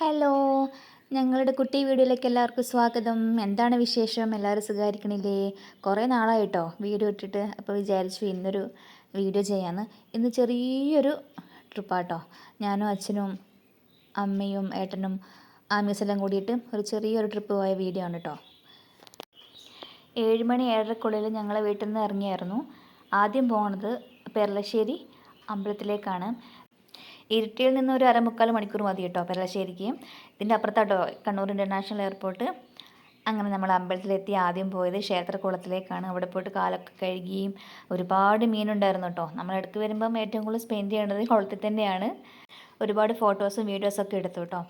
Hello. ഞങ്ങളുടെ കുട്ടി വീഡിയോയിലേക്ക് എല്ലാവർക്കും സ്വാഗതം. എന്താണ് വിശേഷം? എല്ലാവരും സുഖമായിരിക്കണില്ലേ കുറേ നാളായിട്ടോ വീഡിയോ ഇട്ടിട്ട്. അപ്പോൾ വിചാരിച്ചു ഇന്നൊരു വീഡിയോ ചെയ്യാമെന്ന് ഇന്ന് ചെറിയൊരു ട്രിപ്പാട്ടോ. ഞാനും അച്ഛനും അമ്മയും ഏട്ടനും ആമീസെല്ലാം കൂടിയിട്ട് ഒരു ചെറിയൊരു ട്രിപ്പ് പോയ വീഡിയോ ആണ് കേട്ടോ ഏഴ് മണി ഏഴരക്കുള്ളിൽ ഞങ്ങളെ വീട്ടിൽ നിന്ന് ഇറങ്ങിയായിരുന്നു. ആദ്യം പോണത് പെരളശ്ശേരി അമ്പലത്തിലേക്കാണ്. ഇരിട്ടിയിൽ നിന്ന് ഒരു അരമുക്കാൽ മണിക്കൂർ മതി കേട്ടോ പെരളശ്ശേരിക്ക്. ഇതിന്റെ അപ്പുറത്താട്ടോ കണ്ണൂർ ഇന്റർനാഷണൽ എയർപോർട്ട്. അങ്ങനെ നമ്മൾ അമ്പലത്തിലെത്തി ആദ്യം പോയത് ക്ഷേത്രക്കുളത്തിലേക്കാണ് അവിടെ പോയിട്ട് കാലൊക്കെ കഴുകിയും ഒരുപാട് മീനുണ്ടായിരുന്നു കേട്ടോ. നമ്മൾ ഇടയ്ക്ക് വരുമ്പം ഏറ്റവും കൂടുതൽ സ്പെൻഡ് ചെയ്യേണ്ടത് കുളത്തിൽ തന്നെയാണ്. ഒരുപാട് ഫോട്ടോസും വീഡിയോസും ഒക്കെ എടുത്തു കേട്ടോ.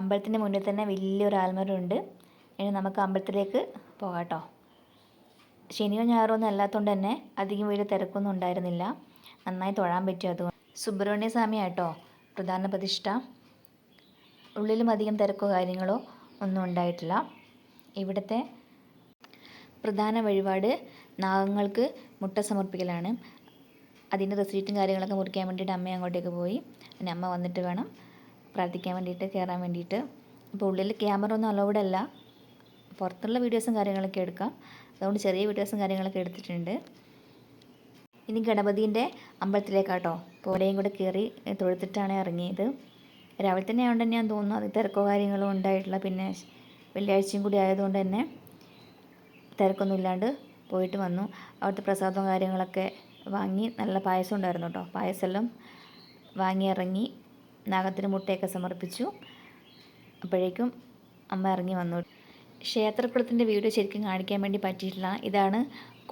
അമ്പലത്തിന്റെ മുന്നിൽ തന്നെ വലിയൊരു ആൽമരമുണ്ട് ഇനി നമുക്ക് അമ്പലത്തിലേക്ക് പോകാം കേട്ടോ. ശനിയോ ഞായറോ ഒന്നും അല്ലാത്തതുകൊണ്ട് തന്നെ അധികം വീട് തിരക്കൊന്നും ഉണ്ടായിരുന്നില്ല. നന്നായി തൊഴാൻ പറ്റും അതുകൊണ്ട്. സുബ്രഹ്മണ്യ സ്വാമി ആട്ടോ പ്രധാന പ്രതിഷ്ഠ. ഉള്ളിലും അധികം തിരക്കോ കാര്യങ്ങളോ ഒന്നും ഉണ്ടായിട്ടില്ല. ഇവിടുത്തെ പ്രധാന വഴിപാട് നാഗങ്ങൾക്ക് മുട്ട സമർപ്പിക്കലാണ്. അതിന്റെ റെസിപ്റ്റും കാര്യങ്ങളൊക്കെ മുറിക്കാൻ വേണ്ടിയിട്ട് അമ്മ അങ്ങോട്ടേക്ക് പോയി. പിന്നെ അമ്മ വന്നിട്ട് വേണം പ്രാർത്ഥിക്കാൻ വേണ്ടിയിട്ട് കയറാൻ വേണ്ടിയിട്ട്. അപ്പോൾ ഉള്ളിൽ ക്യാമറ ഒന്നും അലൗഡ് അല്ല. പുറത്തുള്ള വീഡിയോസും കാര്യങ്ങളൊക്കെ എടുക്കാം. അതുകൊണ്ട് ചെറിയ വീഡിയോസും കാര്യങ്ങളൊക്കെ എടുത്തിട്ടുണ്ട്. ഇനി ഗണപതിന്റെ അമ്പലത്തിലേക്കാട്ടോ. പോലെയും കൂടെ കയറി തൊഴുത്തിട്ടാണ് ഇറങ്ങിയത്. രാവിലെ തന്നെ ആയതുകൊണ്ട് തന്നെ ഞാൻ തോന്നുന്നു അത് തിരക്കോ കാര്യങ്ങളോ ഉണ്ടായിട്ടില്ല. പിന്നെ വെള്ളിയാഴ്ചയും കൂടി ആയതുകൊണ്ട് തന്നെ തിരക്കൊന്നും ഇല്ലാണ്ട് പോയിട്ട് വന്നു. അവിടുത്തെ പ്രസാദവും കാര്യങ്ങളൊക്കെ വാങ്ങി നല്ല പായസം ഉണ്ടായിരുന്നു കേട്ടോ. പായസമെല്ലാം വാങ്ങി ഇറങ്ങി നാഗത്തിന് മുട്ടയൊക്കെ സമർപ്പിച്ചു. അപ്പോഴേക്കും അമ്മ ഇറങ്ങി വന്നു. ക്ഷേത്രക്കുളത്തിന്റെ വീഡിയോ ശരിക്കും കാണിക്കാൻ വേണ്ടി പറ്റിയിട്ടില്ല. ഇതാണ്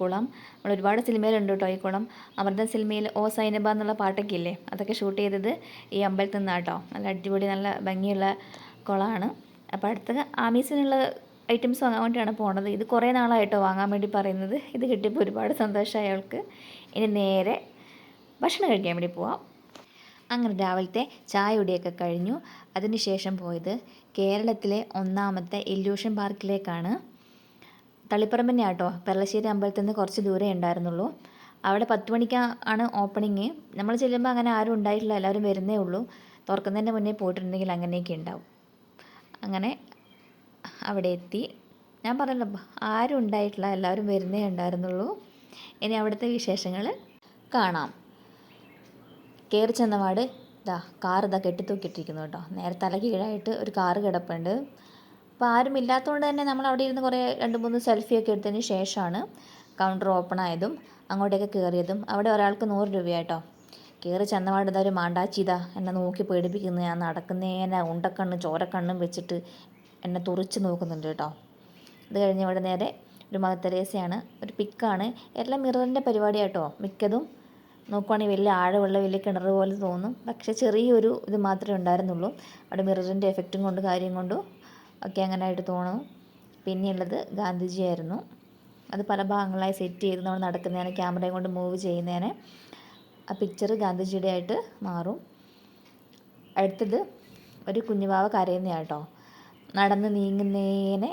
കുളം നമ്മൾ ഒരുപാട് സിനിമയിലുണ്ട് കേട്ടോ ഈ കുളം അമൃത സിനിമയിൽ ഓ സൈനബ എന്നുള്ള പാട്ടൊക്കെ ഇല്ലേ? അതൊക്കെ ഷൂട്ട് ചെയ്തത് ഈ അമ്പലത്തിൽ നിന്നാണ് കേട്ടോ. നല്ല അടിപൊളി നല്ല ഭംഗിയുള്ള കുളമാണ് അപ്പോൾ അടുത്ത ആമീസിനുള്ള ഐറ്റംസ് വാങ്ങാൻ വേണ്ടിയാണ് പോണത്. ഇത് കുറേ നാളായിട്ടോ വാങ്ങാൻ വേണ്ടി പറയുന്നത്. ഇത് കിട്ടിയപ്പോൾ ഒരുപാട് സന്തോഷമായി അയാൾക്ക് ഇനി നേരെ ഭക്ഷണം കഴിക്കാൻ വേണ്ടി പോവാം. അങ്ങനെ രാവിലത്തെ ചായ കുടിയൊക്കെ കഴിഞ്ഞു അതിനുശേഷം പോയത് കേരളത്തിലെ ഒന്നാമത്തെ ഇല്യൂഷൻ പാർക്കിലേക്കാണ്. തളിപ്പറമ്പ് ആട്ടോ പെരളശ്ശേരി അമ്പലത്തിൽ നിന്ന് കുറച്ച് ദൂരെ ഉണ്ടായിരുന്നുള്ളൂ. അവിടെ പത്ത് മണിക്ക് ആണ് ഓപ്പണിങ്. നമ്മൾ ചെല്ലുമ്പോൾ അങ്ങനെ ആരും ഉണ്ടായിട്ടില്ല. എല്ലാവരും വരുന്നേ ഉള്ളൂ. തുറക്കുന്നതിന്റെ മുന്നേ പോയിട്ടുണ്ടെങ്കിൽ അങ്ങനെയൊക്കെ ഉണ്ടാവും. അങ്ങനെ അവിടെ എത്തി. ഞാൻ പറഞ്ഞല്ലോ ആരും ഉണ്ടായിട്ടില്ല. എല്ലാവരും വരുന്നേ ഉണ്ടായിരുന്നുള്ളൂ. ഇനി അവിടുത്തെ വിശേഷങ്ങൾ കാണാം. കയറി ചെന്നപാട് ഇതാ കാർ ഇതാ കെട്ടിത്തൂക്കിയിട്ടിരിക്കുന്നു കേട്ടോ. നേരെ തല കീഴായിട്ട് ഒരു കാറ് കിടപ്പുണ്ട്. അപ്പോൾ ആരും ഇല്ലാത്തതുകൊണ്ട് തന്നെ നമ്മൾ അവിടെ ഇരുന്ന് കുറേ രണ്ട് മൂന്ന് സെൽഫിയൊക്കെ എടുത്തതിന് ശേഷമാണ് കൗണ്ടർ ഓപ്പൺ ആയതും അങ്ങോട്ടേക്ക് കയറിയതും അവിടെ ഒരാൾക്ക് നൂറ് രൂപയായിട്ടോ കയറി ചെന്നപാട് ഇതാ ഒരു മാണ്ടാച്ചിതാ? എന്നെ നോക്കി പേടിപ്പിക്കുന്നു. ഞാൻ നടക്കുന്നേനെ ഉണ്ടക്കണ്ണും ചോരക്കണ്ണും വെച്ചിട്ട് എന്നെ തുറിച്ച് നോക്കുന്നുണ്ട് കേട്ടോ. ഇത് കഴിഞ്ഞ് ഇവിടെ നേരെ ഒരു മദർ ഒരു പിക്കാണ്. എല്ലാം മിററിന്റെ പരിപാടിയാട്ടോ. മിക്കതും നോക്കുവാണെങ്കിൽ വലിയ ആഴമുള്ള വലിയ കിണർ പോലെ തോന്നും. പക്ഷേ ചെറിയൊരു ഇത് മാത്രമേ ഉണ്ടായിരുന്നുള്ളൂ. അവിടെ മിററിന്റെ എഫക്റ്റും കൊണ്ട് കാര്യം കൊണ്ടും ഒക്കെ അങ്ങനെ ആയിട്ട് തോന്നും. പിന്നെയുള്ളത് ഗാന്ധിജിയായിരുന്നു. അത് പല ഭാഗങ്ങളായി സെറ്റ് ചെയ്ത് നമ്മൾ നടക്കുന്നതിന് ക്യാമറയും കൊണ്ട് മൂവ് ചെയ്യുന്നതിന് ആ പിക്ചർ ഗാന്ധിജിയുടെ ആയിട്ട് മാറും. അടുത്തത് ഒരു കുഞ്ഞുവാവ കരയുന്നതാട്ടോ നടന്ന് നീങ്ങുന്നതിനെ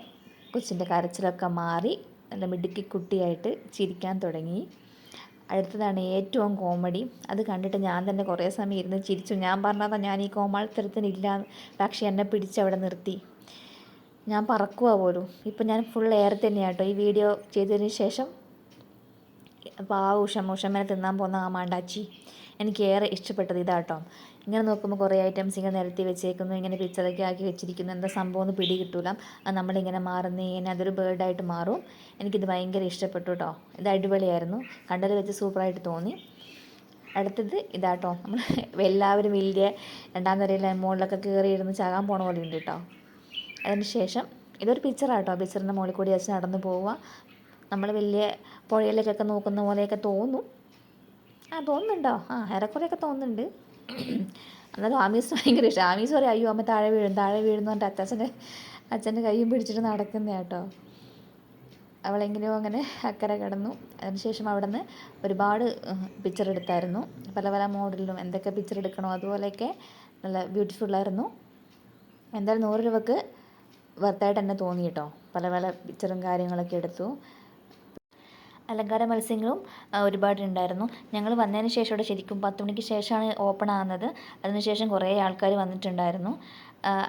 കൊച്ചിന്റെ കരച്ചിലൊക്കെ മാറി നല്ല മിടുക്കി കുട്ടിയായിട്ട് ചിരിക്കാൻ തുടങ്ങി. അടുത്തതാണ് ഏറ്റവും കോമഡി. അത് കണ്ടിട്ട് ഞാൻ തന്നെ കുറേ സമയം ഇരുന്ന് ചിരിച്ചു. ഞാൻ പറഞ്ഞതാ ഞാൻ ഈ കോമാളിത്തരത്തിനില്ല പക്ഷേ എന്നെ പിടിച്ചവിടെ നിർത്തി. ഞാൻ പറക്കുക പോലും. ഇപ്പം ഞാൻ ഫുൾ എയർ തന്നെയാണ് കേട്ടോ ഈ വീഡിയോ ചെയ്തതിന് ശേഷം അപ്പോൾ ആ ഉഷമ ഉഷമ്മനെ തിന്നാൻ പോകുന്ന ആ മാണ്ടാച്ചി എനിക്ക് ഏറെ ഇഷ്ടപ്പെട്ടത് ഇതാട്ടോ ഇങ്ങനെ നോക്കുമ്പോൾ കുറേ ഐറ്റംസ് ഇങ്ങനെ നിരത്തി വെച്ചേക്കുന്നു. ഇങ്ങനെ പിച്ചറൊക്കെ ആക്കി വെച്ചിരിക്കുന്നു. എന്താ സംഭവം ഒന്ന് പിടി കിട്ടൂല. നമ്മളിങ്ങനെ മാറുന്നതിന് അതൊരു ബേർഡായിട്ട് മാറും. എനിക്കിത് ഭയങ്കര ഇഷ്ടപ്പെട്ടു കേട്ടോ ഇത് അടിപൊളിയായിരുന്നു. കണ്ടത് വെച്ച് സൂപ്പറായിട്ട് തോന്നി. അടുത്തത് ഇതാട്ടോ നമ്മൾ എല്ലാവരും വലിയ രണ്ടാം നിരയിലെ മുകളിലൊക്കെ കയറിയിരുന്ന് ചാകാൻ പോണ പോലെ ഉണ്ട് കേട്ടോ അതിന് ഇതൊരു ഇതൊരു പിക്ചറാട്ടോ പിക്ചറിന്റെ മുകളിൽ കൂടി വെച്ച് നടന്നു പോവുക. നമ്മൾ വലിയ പുഴയിലേക്കൊക്കെ നോക്കുന്ന പോലെയൊക്കെ തോന്നും. ആ തോന്നുന്നുണ്ടോ? ആ ഏറെക്കുറെയൊക്കെ തോന്നുന്നുണ്ട്. എന്നാലും ആമീസ് ഭയങ്കര ഇഷ്ടം. ആമീസ് പറയും അയ്യോ അമ്മ താഴെ വീഴും താഴെ വീഴുന്നു പറഞ്ഞിട്ട് അച്ഛന്റെ അച്ഛന്റെ കൈയും പിടിച്ചിട്ട് നടക്കുന്ന കേട്ടോ. അവളെങ്കിലും അങ്ങനെ അക്കരെ കിടന്നു. അതിനുശേഷം അവിടെ നിന്ന് ഒരുപാട് പിക്ചർ എടുത്തായിരുന്നു. പല പല മോഡലിലും എന്തൊക്കെ പിക്ചർ എടുക്കണോ അതുപോലെയൊക്കെ നല്ല ബ്യൂട്ടിഫുള്ളായിരുന്നു എന്തായാലും നൂറ് രൂപക്ക് വർത്തായിട്ട് തന്നെ തോന്നി കേട്ടോ പല പല പിക്ചറും കാര്യങ്ങളൊക്കെ എടുത്തു. അലങ്കാര മത്സ്യങ്ങളും ഒരുപാടുണ്ടായിരുന്നു. ഞങ്ങൾ വന്നതിന് ശേഷം ഇവിടെ ശരിക്കും പത്ത് മണിക്ക് ശേഷമാണ് ഓപ്പൺ ആകുന്നത് അതിനുശേഷം കുറേ ആൾക്കാർ വന്നിട്ടുണ്ടായിരുന്നു.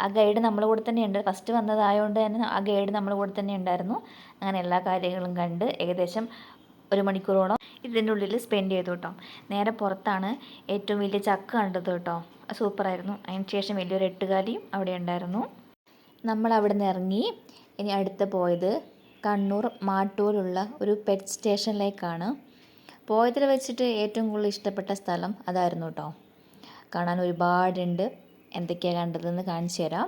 ആ ഗൈഡ് നമ്മളെ കൂടെ തന്നെ ഉണ്ട്. ഫസ്റ്റ് വന്നതായതുകൊണ്ട് തന്നെ ആ ഗൈഡ് നമ്മളെ കൂടെ തന്നെ ഉണ്ടായിരുന്നു. അങ്ങനെ എല്ലാ കാര്യങ്ങളും കണ്ട് ഏകദേശം ഒരു മണിക്കൂറോളം ഇതിന്റെ ഉള്ളിൽ സ്പെൻഡ് ചെയ്തു കേട്ടോ. നേരെ പുറത്താണ് ഏറ്റവും വലിയ ചക്ക കണ്ടത് കേട്ടോ. സൂപ്പറായിരുന്നു അതിന് ശേഷം വലിയൊരു എട്ടുകാലിയും അവിടെ ഉണ്ടായിരുന്നു. നമ്മൾ അവിടെ നിന്ന് ഇറങ്ങി ഇനി അടുത്ത് പോയത് കണ്ണൂർ മാട്ടൂരുള്ള ഒരു പെറ്റ് സ്റ്റേഷനിലേക്കാണ് പോയതിൽ വെച്ചിട്ട് ഏറ്റവും കൂടുതൽ ഇഷ്ടപ്പെട്ട സ്ഥലം അതായിരുന്നു കേട്ടോ കാണാൻ ഒരുപാടുണ്ട്. എന്തൊക്കെയാണ് കണ്ടതെന്ന് കാണിച്ചു തരാം.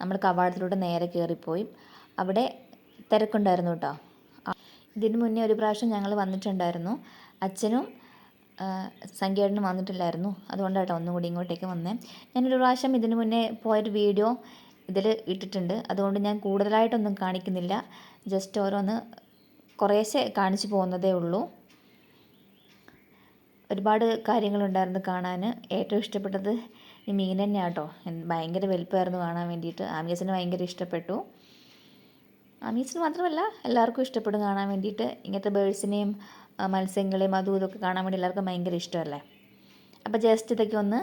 നമ്മൾ കവാടത്തിലൂടെ നേരെ കയറിപ്പോയി. അവിടെ തിരക്കുണ്ടായിരുന്നു കേട്ടോ ഇതിന് മുന്നേ ഒരു പ്രാവശ്യം ഞങ്ങൾ വന്നിട്ടുണ്ടായിരുന്നു. അച്ഛനും സംഖ്യേടനും വന്നിട്ടില്ലായിരുന്നു. അതുകൊണ്ടാട്ടോ ഒന്നും കൂടി ഇങ്ങോട്ടേക്ക് വന്നേ. ഞാനൊരു പ്രാവശ്യം ഇതിന് മുന്നേ പോയൊരു വീഡിയോ ഇതിൽ ഇട്ടിട്ടുണ്ട്. അതുകൊണ്ട് ഞാൻ കൂടുതലായിട്ടൊന്നും കാണിക്കുന്നില്ല. ജസ്റ്റ് ഓരോന്ന് കുറേശ്ശെ കാണിച്ചു പോകുന്നതേ ഉള്ളൂ. ഒരുപാട് കാര്യങ്ങളുണ്ടായിരുന്നു കാണാൻ ഏറ്റവും ഇഷ്ടപ്പെട്ടത് ഈ മീൻ തന്നെയാണ് കേട്ടോ ഭയങ്കര വലുപ്പമായിരുന്നു കാണാൻ വേണ്ടിയിട്ട്. ആമീസിന് ഭയങ്കര ഇഷ്ടപ്പെട്ടു. ആമീസിന് മാത്രമല്ല എല്ലാവർക്കും ഇഷ്ടപ്പെടും കാണാൻ വേണ്ടിയിട്ട്. ഇങ്ങനത്തെ ബേഡ്സിനെയും മത്സ്യങ്ങളെയും അതും ഇതൊക്കെ കാണാൻ വേണ്ടി എല്ലാവർക്കും ഭയങ്കര ഇഷ്ടമല്ലേ? അപ്പോൾ ജസ്റ്റ് ഇതൊക്കെ ഒന്ന്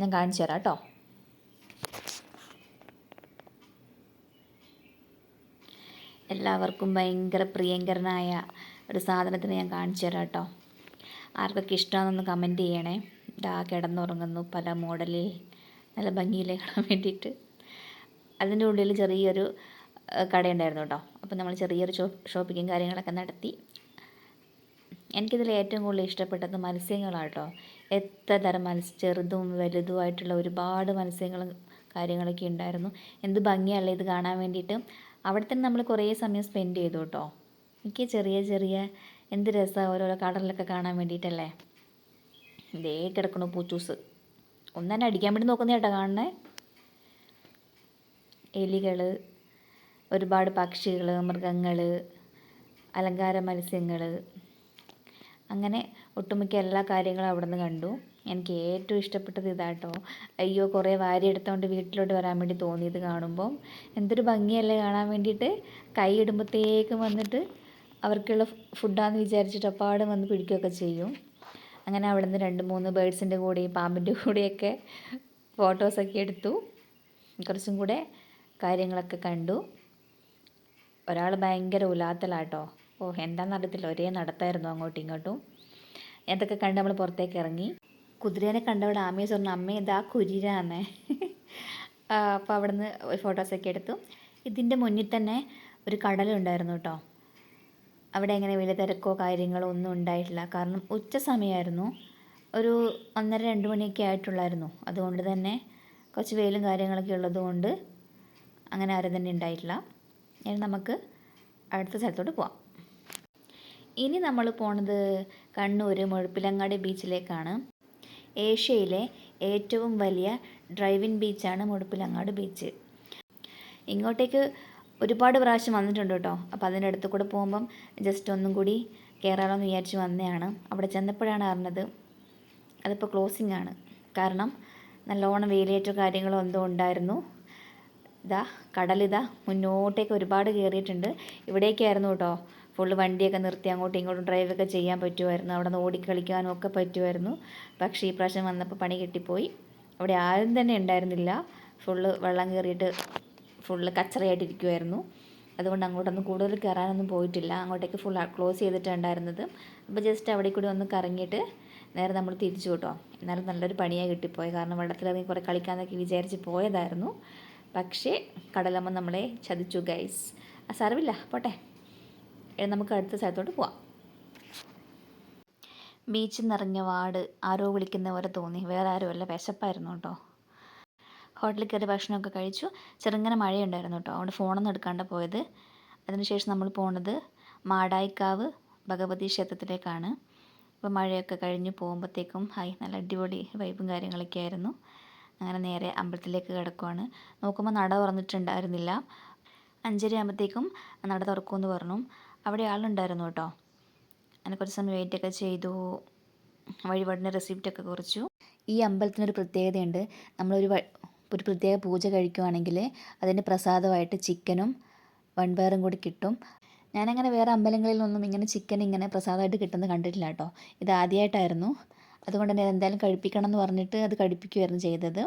ഞാൻ കാണിച്ചു തരാം കേട്ടോ. എല്ലാവർക്കും ഭയങ്കര പ്രിയങ്കരനായ ഒരു സാധനത്തിന് ഞാൻ കാണിച്ചു തരാം കേട്ടോ. ആർക്കൊക്കെ ഇഷ്ടമാണെന്നൊന്ന് കമന്റ് ചെയ്യണേ. ഇതാ കിടന്നുറങ്ങുന്നു പല മോഡലിൽ നല്ല ഭംഗിയിൽ കാണാൻ വേണ്ടിയിട്ട്. അതിന്റെ ഉള്ളിൽ ചെറിയൊരു കടയുണ്ടായിരുന്നു കേട്ടോ. അപ്പോൾ നമ്മൾ ചെറിയൊരു ഷോപ്പിങ്ങും കാര്യങ്ങളൊക്കെ നടത്തി. എനിക്കിതിൽ ഏറ്റവും കൂടുതൽ ഇഷ്ടപ്പെട്ടത് മത്സ്യങ്ങളാണ് കേട്ടോ. എത്ര തരം മത്സ്യ ചെറുതും വലുതുമായിട്ടുള്ള ഒരുപാട് മത്സ്യങ്ങളും കാര്യങ്ങളൊക്കെ ഉണ്ടായിരുന്നു. എന്ത് ഭംഗിയല്ലേ ഇത് കാണാൻ വേണ്ടിയിട്ട്. അവിടെ തന്നെ നമ്മൾ കുറേ സമയം സ്പെൻഡ് ചെയ്തു കേട്ടോ എനിക്ക് ചെറിയ ചെറിയ എന്ത് രസമാണ് ഓരോരോ കടലിലൊക്കെ കാണാൻ വേണ്ടിയിട്ടല്ലേ ഇതേ കിടക്കണു പൂച്ചൂസ്. ഒന്ന് തന്നെ അടിക്കാൻ വേണ്ടി നോക്കുന്ന കേട്ടോ കാണണേ എലികൾ ഒരുപാട് പക്ഷികൾ മൃഗങ്ങൾ അലങ്കാര മത്സ്യങ്ങൾ അങ്ങനെ ഒട്ടുമിക്ക എല്ലാ കാര്യങ്ങളും അവിടെ നിന്ന് കണ്ടു. എനിക്ക് ഏറ്റവും ഇഷ്ടപ്പെട്ടത് ഇതാട്ടോ. അയ്യോ കുറേ വാരി എടുത്തുകൊണ്ട് വീട്ടിലോട്ട് വരാൻ വേണ്ടി തോന്നിയത് കാണുമ്പം എന്തൊരു ഭംഗിയല്ലേ കാണാൻ വേണ്ടിയിട്ട് കൈ ഇടുമ്പോഴത്തേക്കും വന്നിട്ട് അവർക്കുള്ള ഫുഡാന്ന് വിചാരിച്ചിട്ട് അപ്പാടെ വന്ന് പിടിക്കുകയൊക്കെ ചെയ്യും. അങ്ങനെ അവിടെ നിന്ന് രണ്ട് മൂന്ന് ബേഡ്സിന്റെ കൂടെ പാമ്പിന്റെ കൂടെയൊക്കെ ഫോട്ടോസൊക്കെ എടുത്തു. കുറച്ചും കൂടെ കാര്യങ്ങളൊക്കെ കണ്ടു. ഒരാൾ ഭയങ്കര ഉലാത്തലാട്ടോ. ഓ എന്താണെന്ന് അറിയത്തില്ല ഒരേ നടത്തായിരുന്നു അങ്ങോട്ടും ഇങ്ങോട്ടും. എന്തൊക്കെ കണ്ട് നമ്മൾ പുറത്തേക്ക് ഇറങ്ങി. കുതിരേനെ കണ്ടവിടെ ആമയെ പറഞ്ഞു അമ്മ ഇതാ കുരിരാന്നേ. അപ്പോൾ അവിടെ നിന്ന് ഫോട്ടോസൊക്കെ എടുത്തു. ഇതിന്റെ മുന്നിൽ തന്നെ ഒരു കടലുണ്ടായിരുന്നു കേട്ടോ അവിടെ അങ്ങനെ വലിയ തിരക്കോ കാര്യങ്ങളോ ഒന്നും ഉണ്ടായിട്ടില്ല. കാരണം ഉച്ച സമയമായിരുന്നു ഒരു ഒന്നര രണ്ട് മണിയൊക്കെ ആയിട്ടുള്ളായിരുന്നു. അതുകൊണ്ട് തന്നെ കുറച്ച് വെയിലും കാര്യങ്ങളൊക്കെ ഉള്ളതുകൊണ്ട് അങ്ങനെ ആരും തന്നെ ഉണ്ടായിട്ടില്ല. ഇനി നമുക്ക് അടുത്ത സ്ഥലത്തോട്ട് പോവാം. ഇനി നമ്മൾ പോണത് കണ്ണൂർ മുഴപ്പിലങ്ങാടി ബീച്ചിലേക്കാണ് ഏഷ്യയിലെ ഏറ്റവും വലിയ ഡ്രൈവിൻ ബീച്ചാണ് മുടുപ്പിലങ്ങാട് ബീച്ച്. ഇങ്ങോട്ടേക്ക് ഒരുപാട് പ്രാവശ്യം വന്നിട്ടുണ്ട് കേട്ടോ. അപ്പോൾ അതിന്റെ അടുത്ത് കൂടെ പോകുമ്പം ജസ്റ്റ് ഒന്നും കൂടി കയറാമെന്ന് വിചാരിച്ച് വന്നതാണ്. അവിടെ ചെന്നപ്പോഴാണ് അറിഞ്ഞത് അതിപ്പോൾ ക്ലോസിംഗ് ആണ്. കാരണം നല്ലോണം വേലിയേറ്റോ കാര്യങ്ങളോ എന്തോ ഉണ്ടായിരുന്നു. ഇതാ കടലിതാ മുന്നോട്ടേക്ക് ഒരുപാട് കയറിയിട്ടുണ്ട് ഇവിടേക്കായിരുന്നു കേട്ടോ ഫുള്ള് വണ്ടിയൊക്കെ നിർത്തി അങ്ങോട്ടും ഇങ്ങോട്ടും ഡ്രൈവൊക്കെ ചെയ്യാൻ പറ്റുമായിരുന്നു. അവിടെ നിന്ന് ഓടിക്കളിക്കാനും ഒക്കെ പറ്റുമായിരുന്നു. പക്ഷേ ഈ പ്രാവശ്യം വന്നപ്പോൾ പണി കിട്ടിപ്പോയി. അവിടെ ആരും തന്നെ ഉണ്ടായിരുന്നില്ല. ഫുള്ള് വെള്ളം കയറിയിട്ട് ഫുള്ള് കച്ചറയായിട്ടിരിക്കുമായിരുന്നു അതുകൊണ്ട് അങ്ങോട്ടൊന്നും കൂടുതൽ കയറാനൊന്നും പോയിട്ടില്ല. അങ്ങോട്ടേക്ക് ഫുൾ ക്ലോസ് ചെയ്തിട്ടുണ്ടായിരുന്നത് അപ്പോൾ ജസ്റ്റ് അവിടെ കൂടി ഒന്ന് കറങ്ങിയിട്ട് നേരെ നമ്മൾ തിരിച്ചു കേട്ടോ. എന്നാലും നല്ലൊരു പണിയാണ് കിട്ടിപ്പോയി. കാരണം വെള്ളത്തിലിറങ്ങി കുറേ കളിക്കാമെന്നൊക്കെ വിചാരിച്ച് പോയതായിരുന്നു. പക്ഷേ കടലമ്മ നമ്മളെ ചതിച്ചു ഗൈസ് ആ സാരമില്ല. പോട്ടെ. നമുക്ക് അടുത്ത സ്ഥലത്തോട്ട് പോവാം. ബീച്ച് നിറഞ്ഞ വാട് ആരോ വിളിക്കുന്ന പോലെ തോന്നി. വേറെ ആരുമല്ല വിശപ്പായിരുന്നു കേട്ടോ. ഹോട്ടലിൽ കയറി ഭക്ഷണമൊക്കെ കഴിച്ചു. ചെറുങ്ങനെ മഴയുണ്ടായിരുന്നു കേട്ടോ. അതുകൊണ്ട് ഫോണൊന്നും എടുക്കാണ്ട് പോയത്. അതിനുശേഷം നമ്മൾ പോണത് മാടായിക്കാവ് ഭഗവതി ക്ഷേത്രത്തിലേക്കാണ്. അപ്പോൾ മഴയൊക്കെ കഴിഞ്ഞ് പോകുമ്പോഴത്തേക്കും ഹായ് നല്ല അടിപൊളി വൈബും കാര്യങ്ങളൊക്കെ ആയിരുന്നു. അങ്ങനെ നേരെ അമ്പലത്തിലേക്ക് കിടക്കുവാണ്. നോക്കുമ്പോൾ നട തുറന്നിട്ടുണ്ടായിരുന്നില്ല. അഞ്ചര ആകുമ്പോഴത്തേക്കും നട തുറക്കുമെന്ന് പറഞ്ഞു. അവിടെ ആളുണ്ടായിരുന്നു കേട്ടോ. അങ്ങനെ കുറച്ച് സമയം വെയിറ്റ് വെയിറ്റൊക്കെ ചെയ്തു. വഴിപാടിന്റെ റെസിപ്റ്റൊക്കെ കുറച്ചു. ഈ അമ്പലത്തിനൊരു പ്രത്യേകതയുണ്ട്. നമ്മളൊരു ഒരു പ്രത്യേക പൂജ കഴിക്കുവാണെങ്കിൽ അതിന്റെ പ്രസാദമായിട്ട് ചിക്കനും വൺപയറും കൂടി കിട്ടും. ഞാനങ്ങനെ വേറെ അമ്പലങ്ങളിലൊന്നും ഇങ്ങനെ ചിക്കൻ ഇങ്ങനെ പ്രസാദമായിട്ട് കിട്ടുന്നത് കണ്ടിട്ടില്ല കേട്ടോ. ഇത് ആദ്യമായിട്ടായിരുന്നു. അതുകൊണ്ട് തന്നെ എന്തായാലും കഴിപ്പിക്കണം എന്ന് പറഞ്ഞിട്ട് അത് കഴിപ്പിക്കുമായിരുന്നു ചെയ്തത്.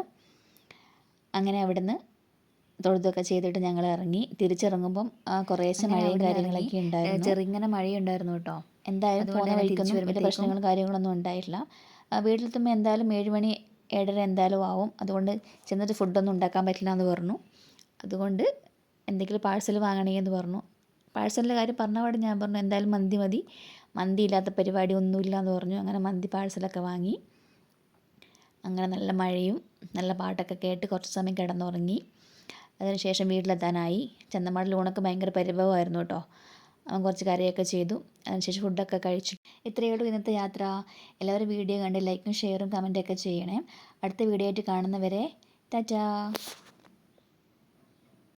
അങ്ങനെ അവിടുന്ന് തൊഴുതൊക്കെ ചെയ്തിട്ട് ഞങ്ങൾ ഇറങ്ങി. തിരിച്ചിറങ്ങുമ്പം കുറേശ്ശെ മഴയും കാര്യങ്ങളൊക്കെ ഉണ്ടായിരുന്നു. ചെറുങ്ങനെ മഴയുണ്ടായിരുന്നു കേട്ടോ. എന്തായാലും പോകുന്ന വഴിക്കൊന്നും വലിയ പ്രശ്നങ്ങളും കാര്യങ്ങളൊന്നും ഉണ്ടായിട്ടില്ല. വീട്ടിൽ വീട്ടിലെത്തുമ്പോൾ എന്തായാലും ഏഴ് മണി ഏഴര എന്തായാലും ആവും. അതുകൊണ്ട് ചെന്നിട്ട് ഫുഡൊന്നും ഉണ്ടാക്കാൻ പറ്റില്ല എന്ന് പറഞ്ഞു. അതുകൊണ്ട് എന്തെങ്കിലും പാഴ്സൽ വാങ്ങണേ എന്ന് പറഞ്ഞു. പാഴ്സലിന്റെ കാര്യം പറഞ്ഞ പാടെ ഞാൻ പറഞ്ഞു എന്തായാലും മന്തി മതി. മന്തി ഇല്ലാത്ത പരിപാടി ഒന്നുമില്ല എന്ന് പറഞ്ഞു. അങ്ങനെ മന്തി പാഴ്സലൊക്കെ വാങ്ങി. അങ്ങനെ നല്ല മഴയും നല്ല പാട്ടൊക്കെ കേട്ട് കുറച്ച് സമയം കിടന്നുറങ്ങി. അതിനുശേഷം വീട്ടിലെത്താനായി. ചന്തമാടിൽ ഊണൊക്കെ ഭയങ്കര പരിഭവമായിരുന്നു കേട്ടോ. അവൻ കുറച്ച് കറിയൊക്കെ ചെയ്തു. അതിനുശേഷം ഫുഡൊക്കെ കഴിച്ചു. ഇത്രയേ ഉള്ളൂ ഇന്നത്തെ യാത്ര. എല്ലാവരും വീഡിയോ കണ്ട് ലൈക്കും ഷെയറും കമന്റൊക്കെ ചെയ്യണേ. അടുത്ത വീഡിയോ ആയിട്ട് കാണുന്നവരെ ടാറ്റാ